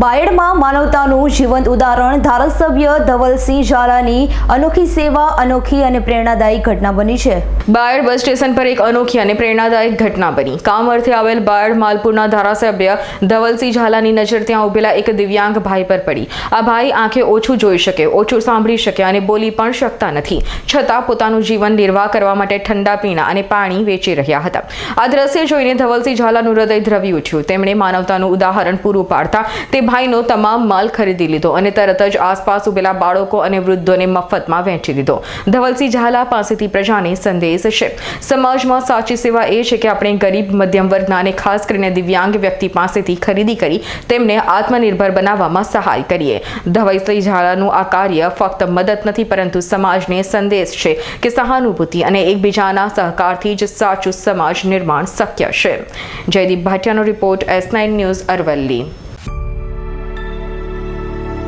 બાયડમાં માનવતાનું જીવંત ઉદાહરણ, ધારાસભ્ય ધવલસિંહ ઝાલાની અનોખી સેવા, અનોખી અને પ્રેરણાદાયી ઘટના બની છે. બાયડ બસ સ્ટેશન પર એક અનોખી અને પ્રેરણાદાયક ઘટના બની. કામ અર્થે આવેલ બાયડ માલપુરના ધારાસભ્ય ધવલસિંહ ઝાલાની નજર ત્યાં ઉભેલા એક દિવ્યાંગ ભાઈ પર પડી. આ ભાઈ આંખે ઓછું જોઈ શકે, ઓછું સાંભળી શકે અને બોલી પણ શકતા નથી. છતાં પોતાનું જીવન નિર્વાહ કરવા માટે ઠંડા પીણા અને પાણી વેચી રહ્યા હતા. આ દ્રશ્ય જોઈને ધવલસિંહ ઝાલાનું હૃદય ધ્રવી ઉઠ્યું. તેમણે માનવતાનું ઉદાહરણ પૂરું પાડતા તે ભાઈનો તમામ માલ ખરીદી લીધો અને તરત જ આસપાસ ઉભેલા બાળકો અને વૃદ્ધોને મફતમાં વહેંચી દીધો. ધવલસિંહ ઝાલા પાસેથી પ્રજાને સંદેશ છે. સમાજમાં સાચી સેવા એ છે કે આપણે ગરીબ, મધ્યમ વર્ગના અને ખાસ કરીને દિવ્યાંગ વ્યક્તિ પાસેથી ખરીદી કરી તેમને આત્મનિર્ભર બનાવવામાં સહાય કરીએ. ધવલસિંહ ઝાલાનું આ કાર્ય ફક્ત મદદ નથી, પરંતુ સમાજને સંદેશ છે કે સહાનુભૂતિ અને એકબીજાના સહકારથી જ સાચું સમાજ નિર્માણ શક્ય છે. Jaydeep ભાટિયાનો report S nine news Aravalli.